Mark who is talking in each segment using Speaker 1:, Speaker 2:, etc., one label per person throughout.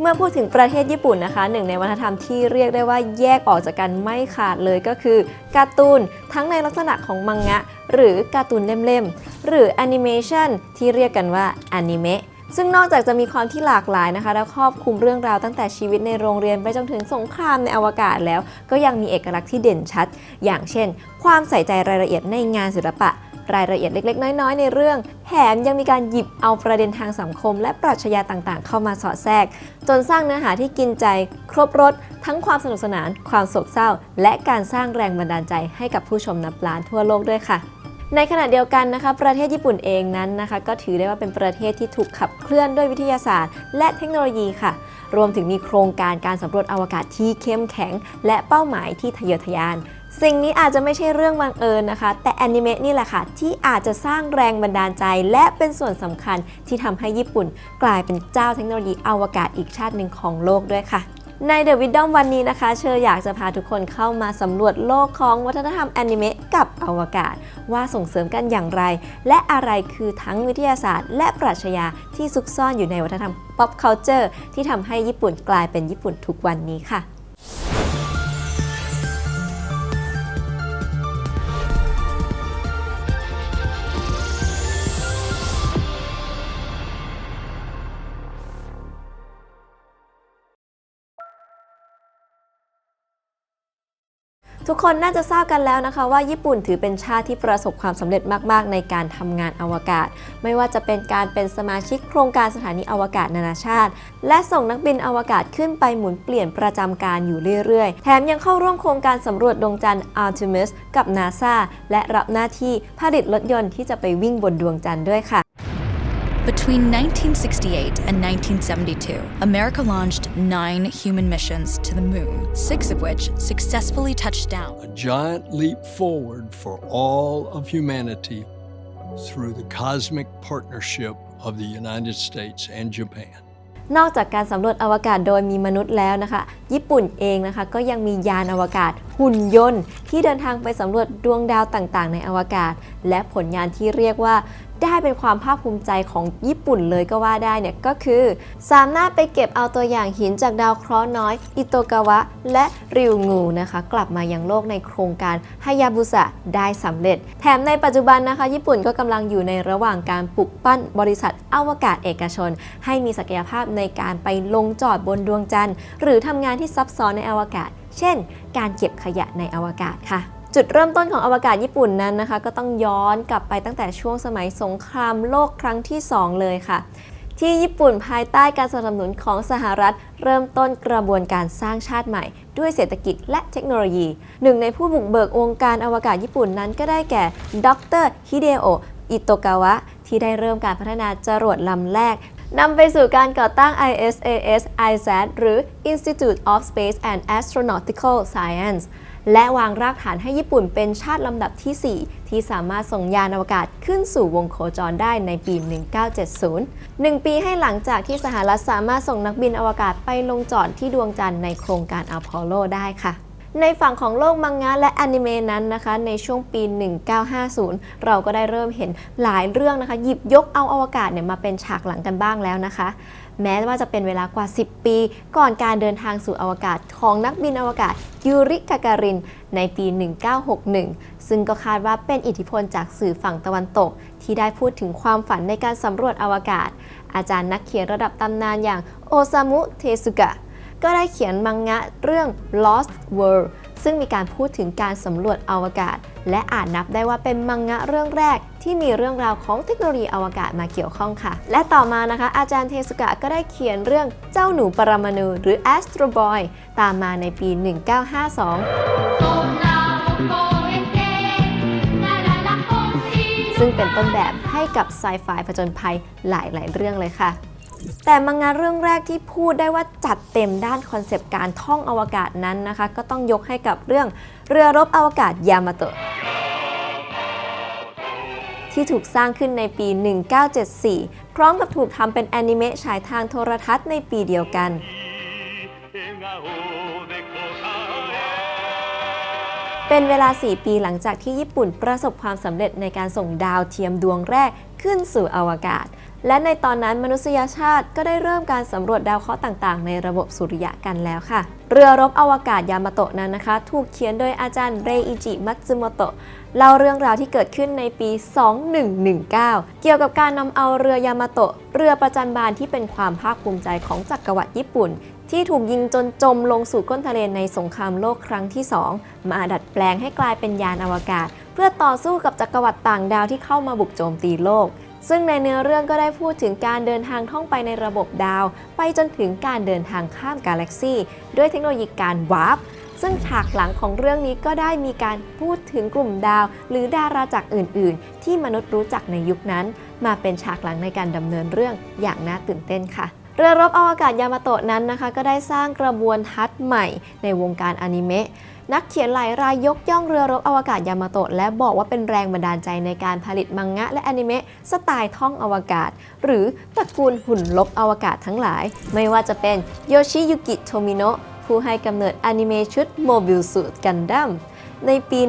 Speaker 1: เมื่อพูดถึงประเทศญี่ปุ่นนะคะ หนึ่งในวัฒนธรรมที่เรียกได้ว่าแยกออกจากกันไม่ขาดเลยก็คือการ์ตูนทั้งในลักษณะของมังงะ หรือการ์ตูนเล่มๆ หรือแอนิเมชันที่เรียกกันว่าอนิเมะซึ่งนอกจากจะมีความที่หลากหลายนะคะ และครอบคลุมเรื่องราวตั้งแต่ชีวิตในโรงเรียนไปจนถึงสงครามในอวกาศแล้ว ก็ยังมีเอกลักษณ์ที่เด่นชัด อย่างเช่น ความใส่ใจรายละเอียดในงานศิลปะ รายละเอียดเล็ก ๆ น้อย ๆ ในเรื่อง แถมยังมีการหยิบเอาประเด็นทางสังคม และปรัชญาต่างๆ เข้ามาสอดแทรก จนสร้างเนื้อหาที่กินใจ ครบรสทั้งความสนุกสนาน ความโศกเศร้า และการสร้างแรงบันดาลใจให้กับผู้ชมนับล้านทั่วโลกด้วยค่ะในขณะเดียวกันนะคะประเทศญี่ปุ่นเองนั้นนะคะก็ถือได้ว่าเป็นประเทศที่ถูกขับเคลื่อนด้วยวิทยาศาสตร์ และเทคโนโลยีค่ะ รวมถึงมีโครงการการสำรวจอวกาศที่เข้มแข็ง และเป้าหมายที่ทะเยอทะยาน สิ่งนี้อาจจะไม่ใช่เรื่องบังเอิญนะคะ แต่แอนิเมะนี่แหละค่ะ ที่อาจจะสร้างแรงบันดาลใจ และเป็นส่วนสำคัญที่ทำให้ญี่ปุ่น กลายเป็นเจ้าเทคโนโลยีอวกาศอีกชาติหนึ่งของโลกด้วยค่ะใน The Wisdom วันนี้นะคะ เชออยากจะพาทุกคนเข้ามาสำรวจโลกของวัฒนธรรมแอนิเมะกับอวกาศ ว่าส่งเสริมกันอย่างไร และอะไรคือทั้งวิทยาศาสตร์ และปรัชญาที่ซุกซ่อนอยู่ในวัฒนธรรม pop culture ที่ทำให้ญี่ปุ่นกลายเป็นญี่ปุ่นทุกวันนี้ค่ะ ทุกคนน่าจะทราบกันแล้วนะคะว่าญี่ปุ่นถือเป็นชาติที่ประสบความสำเร็จมาก ๆ ในการทำงานอวกาศ ไม่ว่าจะเป็นการเป็นสมาชิกโครงการสถานีอวกาศนานาชาติ และส่งนักบินอวกาศขึ้นไปหมุนเปลี่ยนประจำการอยู่เรื่อย ๆ แถมยังเข้าร่วมโครงการสำรวจดวงจันทร์ Artemis กับ NASA และรับหน้าที่ผลิตรถยนต์ที่จะไปวิ่งบนดวงจันทร์ด้วยค่ะ
Speaker 2: Between 1968 and 1972, America launched nine human missions to the moon, six of which successfully touched down.
Speaker 3: a giant leap forward for all of humanity through the cosmic partnership of the United States and Japan.
Speaker 1: นอกจากการสำรวจอวกาศโดยมีมนุษย์แล้วนะคะ ญี่ปุ่นเองนะคะก็ยังมียานอวกาศหุ่นยนต์ ที่เดินทางไปสำรวจดวงดาวต่างๆ ในอวกาศ และผลงานที่เรียกว่า ได้เป็นความภาคภูมิใจของญี่ปุ่นเลยก็ว่าได้เนี่ยก็คือ สามารถไปเก็บเอาตัวอย่างหินจากดาวเคราะห์น้อย อิโตกาวะ และริวงูนะคะ กลับมายังโลกในโครงการฮายาบุสะได้สำเร็จ แถมในปัจจุบันนะคะ ญี่ปุ่นก็กำลังอยู่ในระหว่างการปลุกปั้นบริษัทอวกาศเอกชน ให้มีศักยภาพในการไปลงจอดบนดวงจันทร์ หรือทำงานที่ซับซ้อนในอวกาศ เช่น การเก็บขยะในอวกาศค่ะ จุดเริ่มต้นของอวกาศญี่ปุ่นนั้นนะคะ ก็ต้องย้อนกลับไปตั้งแต่ช่วงสมัยสงครามโลกครั้งที่ 2 เลยค่ะ ที่ญี่ปุ่นภายใต้การสนับสนุนของสหรัฐ เริ่มต้นกระบวนการสร้างชาติใหม่ ด้วยเศรษฐกิจและเทคโนโลยี หนึ่งในผู้บุกเบิกวงการอวกาศญี่ปุ่นนั้นก็ได้แก่ ดรฮิเดโออิโตกาวะ ที่ได้เริ่มการพัฒนาจรวดลำแรกนำไปสู่การก่อตั้ง ISAS ISAT หรือ Institute of Space and Astronautical Science และวางรากฐานให้ญี่ปุ่นเป็นชาติลำดับที่ 4 ที่สามารถส่งยานอวกาศขึ้นสู่วงโคจรได้ในปี 1970หนึ่งปีให้หลังจากที่สหรัฐสามารถส่งนักบินอวกาศไปลงจอดที่ดวงจันทร์ในโครงการอพอลโลได้ค่ะในฝั่งของโลกมังงะและแอนิเมะนั้นนะคะ ในช่วงปี 1950 เราก็ได้เริ่มเห็นหลายเรื่องนะคะ หยิบยกเอาอวกาศเนี่ยมาเป็นฉากหลังกันบ้างแล้วนะคะ แม้ว่าจะเป็นเวลากว่า 10 ปี ก่อนการเดินทางสู่อวกาศของนักบินอวกาศยูริกาการิน ในปี 1961 ซึ่งก็คาดว่าเป็นอิทธิพลจากสื่อฝั่งตะวันตก ที่ได้พูดถึงความฝันในการสำรวจอวกาศ อาจารย์นักเขียนระดับตำนานอย่างโอซามุเทสุกะก็ได้เขียนมังงะเรื่อง Lost World ซึ่งมีการพูดถึงการสำรวจอวกาศ และอาจนับได้ว่าเป็นมังงะเรื่องแรก ที่มีเรื่องราวของเทคโนโลยีอวกาศมาเกี่ยวข้องค่ะ และต่อมานะคะ อาจารย์เทสุกะก็ได้เขียนเรื่องเจ้าหนูปรมาณูหรือ Astro Boy ตามมาในปี 1952ซึ่งเป็นต้นแบบให้กับไซไฟผจญภัยหลาย ๆ เรื่องเลยค่ะ แต่มังงะเรื่องแรกที่พูดได้ว่าจัดเต็มด้านคอนเซปต์การท่องอวกาศนั้นนะคะ ก็ต้องยกให้กับเรื่องเรือรบอวกาศยามาโตะที่ถูกสร้างขึ้นในปี 1974 พร้อมกับถูกทำเป็นแอนิเมะฉายทางโทรทัศน์ในปีเดียวกันเป็นเวลา 4 ปีหลังจากที่ญี่ปุ่นประสบความสำเร็จในการส่งดาวเทียมดวงแรกขึ้นสู่อวกาศ และในตอนนั้นมนุษยชาติก็ได้เริ่มการสำรวจดาวเคราะห์ต่างๆ ในระบบสุริยะกันแล้วค่ะ เรือรบอวกาศยามาโตะนั้นนะคะ ถูกเขียนโดยอาจารย์เรอิจิมัตสึโมโตะเล่าเรื่องราวที่เกิดขึ้นในปี 2119 เกี่ยวกับการนำเอาเรือยามาโตะเรือประจันบานที่เป็นความภาคภูมิใจของจักรวรรดิญี่ปุ่น ที่ถูกยิงจนจมลงสู่ก้นทะเลในสงครามโลกครั้งที่ 2 มาดัดแปลงให้กลายเป็นยานอวกาศ เพื่อต่อสู้กับจักรวรรดิต่างดาวที่เข้ามาบุกโจมตีโลก ซึ่งในเนื้อเรื่องก็ได้พูดถึงการเดินทางท่องไปในระบบดาว ไปจนถึงการเดินทางข้ามกาแล็กซีด้วยเทคโนโลยีการวาร์ปซึ่งฉากหลังของเรื่องนี้ก็ได้มีการพูดถึงกลุ่มดาว หรือดาราจักรอื่น ๆ ที่มนุษย์รู้จักในยุคนั้น มาเป็นฉากหลังในการดำเนินเรื่องอย่างน่าตื่นเต้นค่ะเรือรบอวกาศยามาโตะนั้นนะคะ ก็ได้สร้างกระบวนทัศน์ใหม่ในวงการอนิเมะ นักเขียนหลายรายยกย่องเรือรบอวกาศยามาโตะและบอกว่าเป็นแรงบันดาลใจในการผลิตมังงะและอนิเมะสไตล์ท่องอวกาศ หรือตระกูลหุ่นลบอวกาศทั้งหลาย ไม่ว่าจะเป็นโยชิยุกิโทมิโนะผู้ให้กำเนิดอนิเมะชุดโมบิลสูตกันดั้มในปี 1979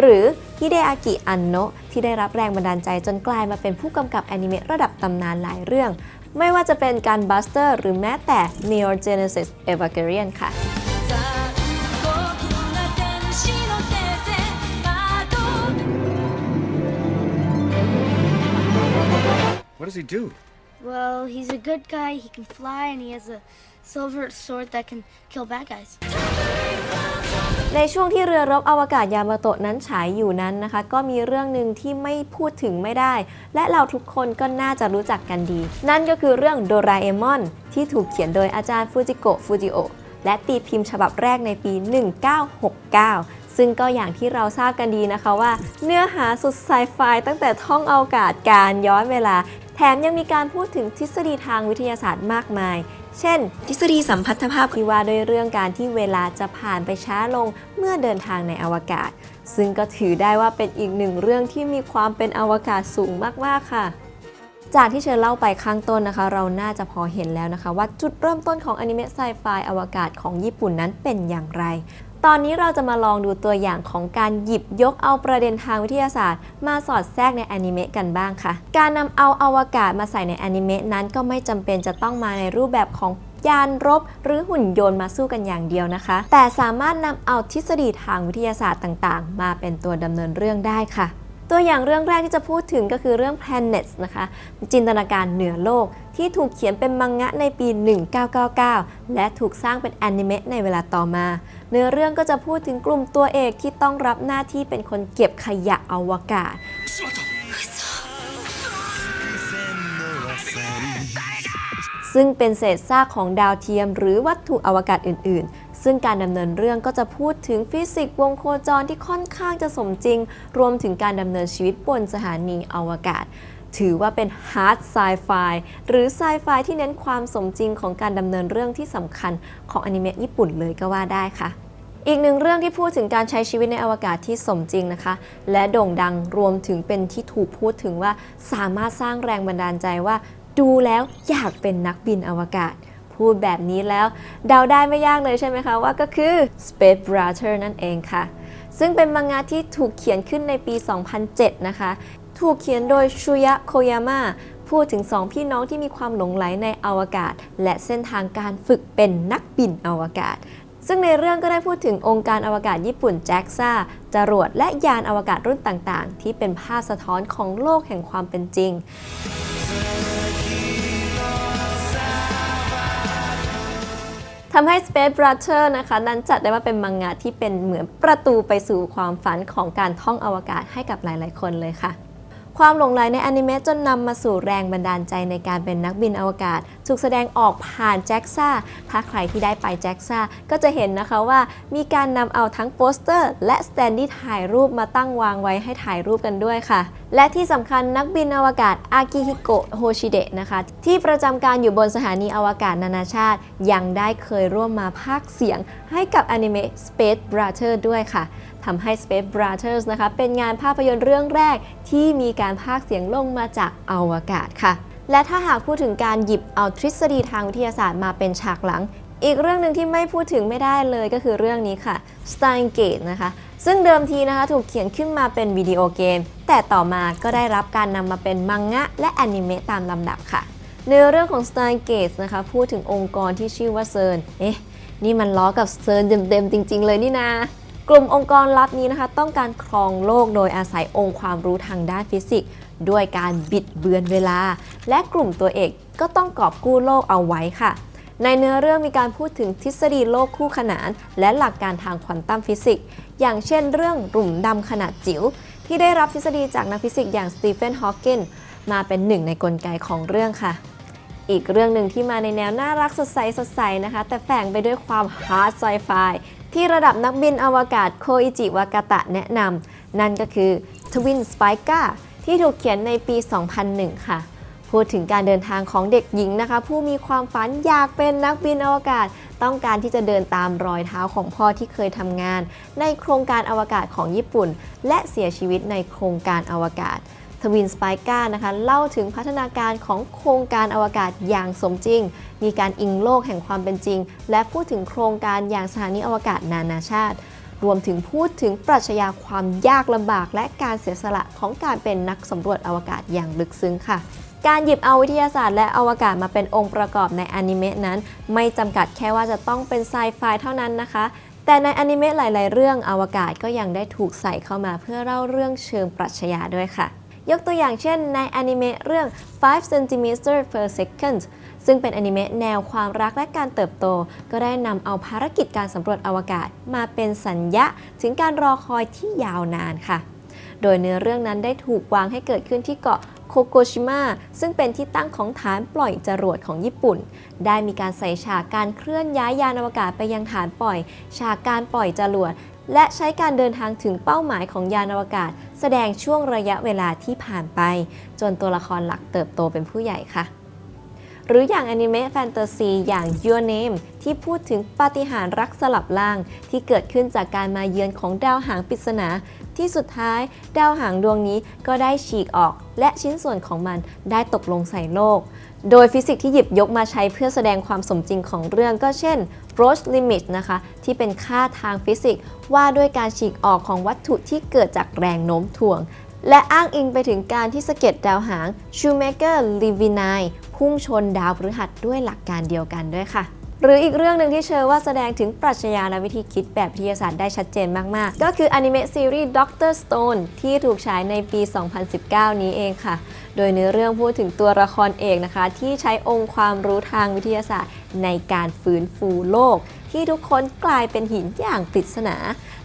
Speaker 1: หรือ ฮิเดอากิ อันโนะที่ได้รับแรงบันดาลใจจนกลายมาเป็นผู้กำกับแอนิเมะระดับตำนานหลายเรื่อง ไม่ว่าจะเป็นการบัสเตอร์หรือแม้แต่ Neo Genesis Evangelion ค่ะ
Speaker 4: What does he do?
Speaker 5: Well, he's a good guy. He can fly, and he has a silver sword that can kill bad guys.
Speaker 1: ในช่วงที่เรือรบอวกาศยามาโตะนั้นฉายอยู่นั้นนะคะ ก็มีเรื่องหนึ่งที่ไม่พูดถึงไม่ได้ และเราทุกคนก็น่าจะรู้จักกันดี นั่นก็คือเรื่องโดราเอมอน ที่ถูกเขียนโดยอาจารย์ฟูจิโกะฟูจิโอและตีพิมพ์ฉบับแรกในปี 1969 ซึ่งก็อย่างที่เราทราบกันดีนะคะว่า เนื้อหาสุดไซไฟตั้งแต่ท่องอวกาศการย้อนเวลา แถมยังมีการพูดถึงทฤษฎีทางวิทยาศาสตร์มากมาย เช่น ทฤษฎีสัมพัทธภาพที่ว่าด้วยเรื่องการที่เวลาจะผ่านไปช้าลงเมื่อเดินทางในอวกาศ ซึ่งก็ถือได้ว่าเป็นอีกหนึ่งเรื่องที่มีความเป็นอวกาศสูงมาก ๆ ค่ะจากที่เชิญเล่าไปข้างต้นนะคะ เราน่าจะพอเห็นแล้วนะคะ ว่าจุดเริ่มต้นของอนิเมะไซไฟอวกาศของญี่ปุ่นนั้นเป็นอย่างไร ตอนนี้เราจะมาลองดูตัวอย่างของการหยิบยกเอาประเด็นทางวิทยาศาสตร์ มาสอดแทรกในอนิเมะกันบ้างค่ะ การนำเอาอวกาศมาใส่ในอนิเมะนั้นก็ไม่จำเป็นจะต้องมาในรูปแบบของยานรบหรือหุ่นยนต์มาสู้กันอย่างเดียวนะคะ แต่สามารถนำเอาทฤษฎีทางวิทยาศาสตร์ต่างๆ มาเป็นตัวดำเนินเรื่องได้ค่ะ ตัวอย่างเรื่องแรกที่จะพูดถึงก็คือเรื่อง Planets นะคะ จินตนาการเหนือโลกที่ถูกเขียนเป็นมังงะในปี 1999 และถูกสร้างเป็นแอนิเมะในเวลาต่อมา เนื้อเรื่องก็จะพูดถึงกลุ่มตัวเอกที่ต้องรับหน้าที่เป็นคนเก็บขยะอวกาศซึ่งเป็นเศษซากของดาวเทียมหรือวัตถุอวกาศอื่น ๆ ซึ่งการดำเนินเรื่องก็จะพูดถึงฟิสิกส์วงโคจรที่ค่อนข้างจะสมจริง รวมถึงการดำเนินชีวิตบนสถานีอวกาศ ถือว่าเป็นฮาร์ดไซไฟหรือไซไฟที่เน้นความสมจริงของการดำเนินเรื่องที่สำคัญของอนิเมะญี่ปุ่นเลยก็ว่าได้ค่ะอีกหนึ่งเรื่องที่พูดถึงการใช้ชีวิตในอวกาศที่สมจริงนะคะ และโด่งดังรวมถึงเป็นที่ถูกพูดถึงว่าสามารถสร้างแรงบันดาลใจว่า ดูแล้วอยากเป็นนักบินอวกาศ พูดแบบนี้แล้วเดาได้ไม่ยากเลยใช่ไหมคะ ว่าก็คือ Space Brother นั่นเองค่ะ ซึ่งเป็นมังงะที่ถูกเขียนขึ้นในปี 2007 นะคะ ถูกเขียนโดยชูยะโคยาม่าพูดถึงสองพี่น้องที่มีความหลงไหลในอวกาศ และเส้นทางการฝึกเป็นนักบินอวกาศ ซึ่งในเรื่องก็ได้พูดถึงองค์การอวกาศญี่ปุ่นแจ็กซ่าจรวดและยานอวกาศรุ่นต่างๆ ที่เป็นภาพสะท้อนของโลกแห่งความเป็นจริงทำให้ Space Brother นะคะนั้นจัดได้ว่าเป็นมังงะที่เป็นเหมือนประตูไปสู่ความฝันของการท่องอวกาศให้กับหลาย ๆ คนเลยค่ะ ความหลงใหลในอนิเมะจนนำมาสู่แรงบันดาลใจในการเป็นนักบินอวกาศ ถูกแสดงออกผ่านแจ็กซ่า ถ้าใครที่ได้ไปแจ็กซ่า ก็จะเห็นนะคะว่ามีการนำเอาทั้งโปสเตอร์ และสแตนดี้ถ่ายรูปมาตั้งวางไว้ให้ถ่ายรูปกันด้วยค่ะ และที่สำคัญนักบินอวกาศอากิฮิโกะโฮชิเดะนะคะ ที่ประจำการอยู่บนสถานีอวกาศนานาชาติ ยังได้เคยร่วมมาพากเสียงให้กับอนิเมะ Space Brother ด้วยค่ะ ทำให้ Space Brothers นะคะเป็นงานภาพยนตร์เรื่องแรกที่มีการพากย์เสียงลงมาจากอวกาศค่ะ และถ้าหากพูดถึงการหยิบเอาทฤษฎีทางวิทยาศาสตร์มาเป็นฉากหลัง อีกเรื่องหนึ่งที่ไม่พูดถึงไม่ได้เลยก็คือเรื่องนี้ค่ะ Steingate นะคะซึ่งเดิมทีนะคะถูกเขียนขึ้นมาเป็นวิดีโอเกม แต่ต่อมาก็ได้รับการนำมาเป็นมังงะ และแอนิเมะตามลำดับค่ะเนื้อเรื่องของ Stargate นะคะพูดถึงองค์กรที่ชื่อว่าเซิร์น เอ๊ะ นี่มันล้อกับเซิร์นเต็มๆจริง ๆ เลยนี่นา กลุ่มองค์กรลับนี้นะคะ ต้องการครองโลกโดยอาศัยองค์ความรู้ทางด้านฟิสิกส์ด้วยการบิดเบือนเวลา และกลุ่มตัวเอกก็ต้องกอบกู้โลกเอาไว้ค่ะ ในเนื้อเรื่องมีการพูดถึงทฤษฎีโลกคู่ขนาน และหลักการทางควอนตัมฟิสิกส์อย่างเช่นเรื่องหลุมดำขนาดจิ๋วที่ได้รับทฤษฎีจากนักฟิสิกส์อย่างสตีเฟนฮอว์กินมาเป็นหนึ่งในกลไกของเรื่องค่ะ อีกเรื่องหนึ่งที่มาในแนวน่ารักสดใสสดใสนะคะ แต่แฝงไปด้วยความฮาร์ดไซไฟ ที่ระดับนักบินอวกาศโคอิจิวากาตะแนะนำนั่นก็คือ Twin Spica ที่ถูกเขียนในปี 2001 ค่ะ พูดถึงการเดินทางของเด็กหญิงนะคะ ผู้มีความฝันอยากเป็นนักบินอวกาศ ต้องการที่จะเดินตามรอยเท้าของพ่อที่เคยทำงาน ในโครงการอวกาศของญี่ปุ่น และเสียชีวิตในโครงการอวกาศ ทวินสไปกานะคะเล่าถึงพัฒนาการของโครงการอวกาศอย่างสมจริง มีการอิงโลกแห่งความเป็นจริง และพูดถึงโครงการอย่างสถานีอวกาศนานาชาติ รวมถึงพูดถึงปรัชญาความยากลำบาก และการเสียสละของการเป็นนักสำรวจอวกาศอย่างลึกซึ้งค่ะการหยิบเอาวิทยาศาสตร์และอวกาศมาเป็นองค์ประกอบในอนิเมะนั้น ไม่จำกัดแค่ว่าจะต้องเป็นไซไฟเท่านั้นนะคะ แต่ในอนิเมะหลาย ๆ เรื่องอวกาศก็ยังได้ถูกใส่เข้ามาเพื่อเล่าเรื่องเชิงปรัชญาด้วยค่ะ ยกตัวอย่างเช่นในอนิเมะเรื่อง 5 cm per second ซึ่งเป็นอนิเมะแนวความรักและการเติบโต ก็ได้นำเอาภารกิจการสำรวจอวกาศมาเป็นสัญญะ ถึงการรอคอยที่ยาวนานค่ะ โดยเนื้อเรื่องนั้นได้ถูกวางให้เกิดขึ้นที่เกาะโคโกชิมะซึ่งเป็นที่ตั้งของฐานปล่อยจรวดของญี่ปุ่น ได้มีการใส่ฉากการเคลื่อนย้ายยานอวกาศไปยังฐานปล่อย ฉากการปล่อยจรวด และใช้การเดินทางถึงเป้าหมายของยานอวกาศ แสดงช่วงระยะเวลาที่ผ่านไป จนตัวละครหลักเติบโตเป็นผู้ใหญ่ค่ะ หรืออย่างอนิเมะแฟนตาซีอย่าง Your Name ที่พูดถึงปาฏิหาริย์รักสลับล่าง ที่เกิดขึ้นจากการมาเยือนของดาวหางปริศนาที่สุดท้ายดาวหางดวงนี้ก็ได้ฉีกออก และชิ้นส่วนของมันได้ตกลงใส่โลก โดยฟิสิกส์ที่หยิบยกมาใช้เพื่อแสดงความสมจริงของเรื่องก็เช่น Roche limit นะคะ ที่เป็นค่าทางฟิสิกส์ว่าด้วยการฉีกออกของวัตถุที่เกิดจากแรงโน้มถ่วง และอ้างอิงไปถึงการที่สะเก็ดดาวหาง Shoemaker Levine พุ่งชนดาวพฤหัสด้วยหลักการเดียวกันด้วยค่ะหรืออีกเรื่องหนึ่งที่เชอว่าแสดงถึงปรัชญาและวิธีคิดแบบวิทยาศาสตร์ได้ชัดเจนมาก ๆ ก็คืออนิเมะซีรีส์ Doctor Stone ที่ถูกฉายในปี 2019 นี้เองค่ะ โดยเนื้อเรื่องพูดถึงตัวละครเอกนะคะ ที่ใช้องค์ความรู้ทางวิทยาศาสตร์ ในการฟื้นฟูโลก ที่ทุกคนกลายเป็นหินอย่างปริศนา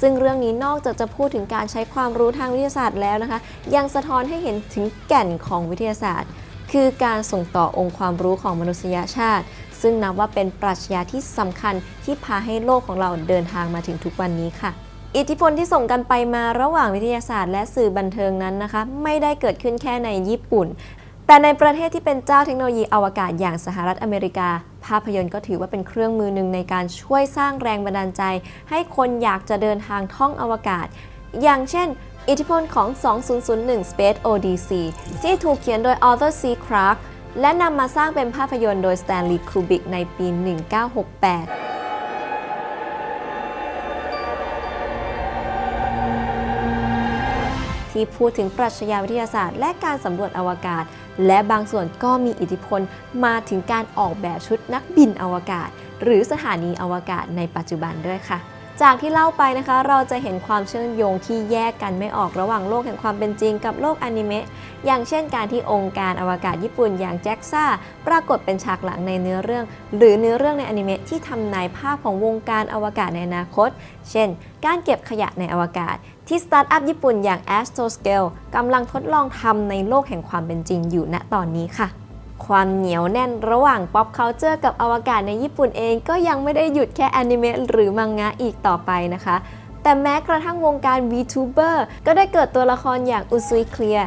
Speaker 1: ซึ่งเรื่องนี้นอกจากจะพูดถึงการใช้ความรู้ทางวิทยาศาสตร์แล้วนะคะ ยังสะท้อนให้เห็นถึงแก่นของวิทยาศาสตร์ คือการส่งต่อองค์ความรู้ของมนุษยชาติ ซึ่งนับว่าเป็นปรัชญาที่สำคัญที่พาให้โลกของเราเดินทางมาถึงทุกวันนี้ค่ะ อิทธิพลที่ส่งกันไปมาระหว่างวิทยาศาสตร์และสื่อบันเทิงนั้นนะคะ ไม่ได้เกิดขึ้นแค่ในญี่ปุ่น แต่ในประเทศที่เป็นเจ้าเทคโนโลยีอวกาศอย่างสหรัฐอเมริกา ภาพยนตร์ก็ถือว่าเป็นเครื่องมือหนึ่งในการช่วยสร้างแรงบันดาลใจ ให้คนอยากจะเดินทางท่องอวกาศ อย่างเช่น อิทธิพลของ 2001 Space Odyssey ที่ถูกเขียนโดย Arthur C. Clarke และนำมาสร้างเป็นภาพยนตร์โดย Stanley Kubrick ในปี 1968 ที่พูดถึงปรัชญาวิทยาศาสตร์ และการสำรวจอวกาศ และบางส่วนก็มีอิทธิพลมาถึงการออกแบบชุดนักบินอวกาศ หรือสถานีอวกาศในปัจจุบันด้วยค่ะ จากที่เล่าไปนะคะ เราจะเห็นความเชื่อมโยงที่แยกกันไม่ออกระหว่างโลกแห่งความเป็นจริงกับโลกอนิเมะอย่างเช่นการที่องค์การอวกาศญี่ปุ่นอย่างแจ็กซ่าปรากฏเป็นฉากหลังในเนื้อเรื่อง หรือเนื้อเรื่องในอนิเมะที่ทำนายภาพของวงการอวกาศในอนาคต เช่น การเก็บขยะในอวกาศ ที่สตาร์ทอัพญี่ปุ่นอย่าง Astroscale กำลังทดลองทำในโลกแห่งความเป็นจริงอยู่ณตอนนี้ค่ะ ความเหนียวแน่นระหว่าง pop culture กับอวกาศในญี่ปุ่นเองก็ยังไม่ได้หยุดแค่อนิเมะหรือมังงะอีกต่อไปนะคะ แต่แม้กระทั่งวงการ VTuber ก็ได้เกิดตัวละครอย่างอุซุยเคลีย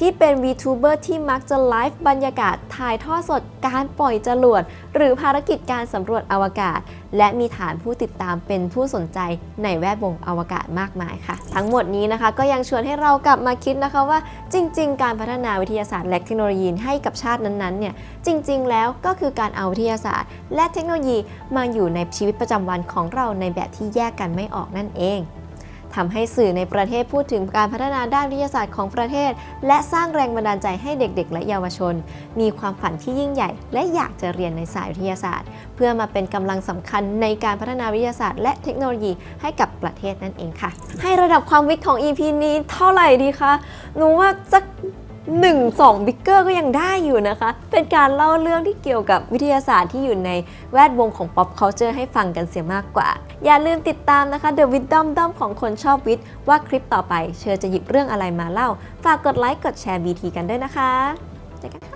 Speaker 1: ที่เป็น VTuber ที่มักจะไลฟ์บรรยากาศถ่ายทอดสดการปล่อยจรวด หรือภารกิจการสำรวจอวกาศ และมีฐานผู้ติดตามเป็นผู้สนใจในแวดวงอวกาศมากมายค่ะ ทั้งหมดนี้นะคะก็ยังชวนให้เรากลับมาคิดนะคะว่า จริง ๆ การพัฒนาวิทยาศาสตร์และเทคโนโลยีให้กับชาตินั้นๆเนี่ยจริง ๆ แล้วก็คือการเอาวิทยาศาสตร์ และเทคโนโลยีมาอยู่ในชีวิตประจำวันของเราในแบบที่แยกกันไม่ออกนั่นเอง ทำให้สื่อในประเทศพูดถึงการพัฒนาด้านวิทยาศาสตร์ของประเทศ และสร้างแรงบันดาลใจให้เด็ก ๆ และเยาวชน มีความฝันที่ยิ่งใหญ่ และอยากจะเรียนในสายวิทยาศาสตร์ เพื่อมาเป็นกำลังสำคัญในการพัฒนาวิทยาศาสตร์ และเทคโนโลยีให้กับประเทศนั่นเองค่ะ ให้ระดับความวิทย์ของ EP นี้เท่าไหร่ดีคะหนูว่าสัก1 2บิ๊กเกอร์ก็ยังได้อยู่นะคะ เป็นการเล่าเรื่องที่เกี่ยวกับวิทยาศาสตร์ที่อยู่ในแวดวงของ pop culture ให้ฟังกันเสียมากกว่า อย่าลืมติดตามนะคะ The Wisdom Dom ของคนชอบวิทย์ว่าคลิปต่อไป เชอจะหยิบเรื่องอะไรมาเล่า ฝากกดไลค์กดแชร์ BT กันด้วยนะคะเจอกันค่ะ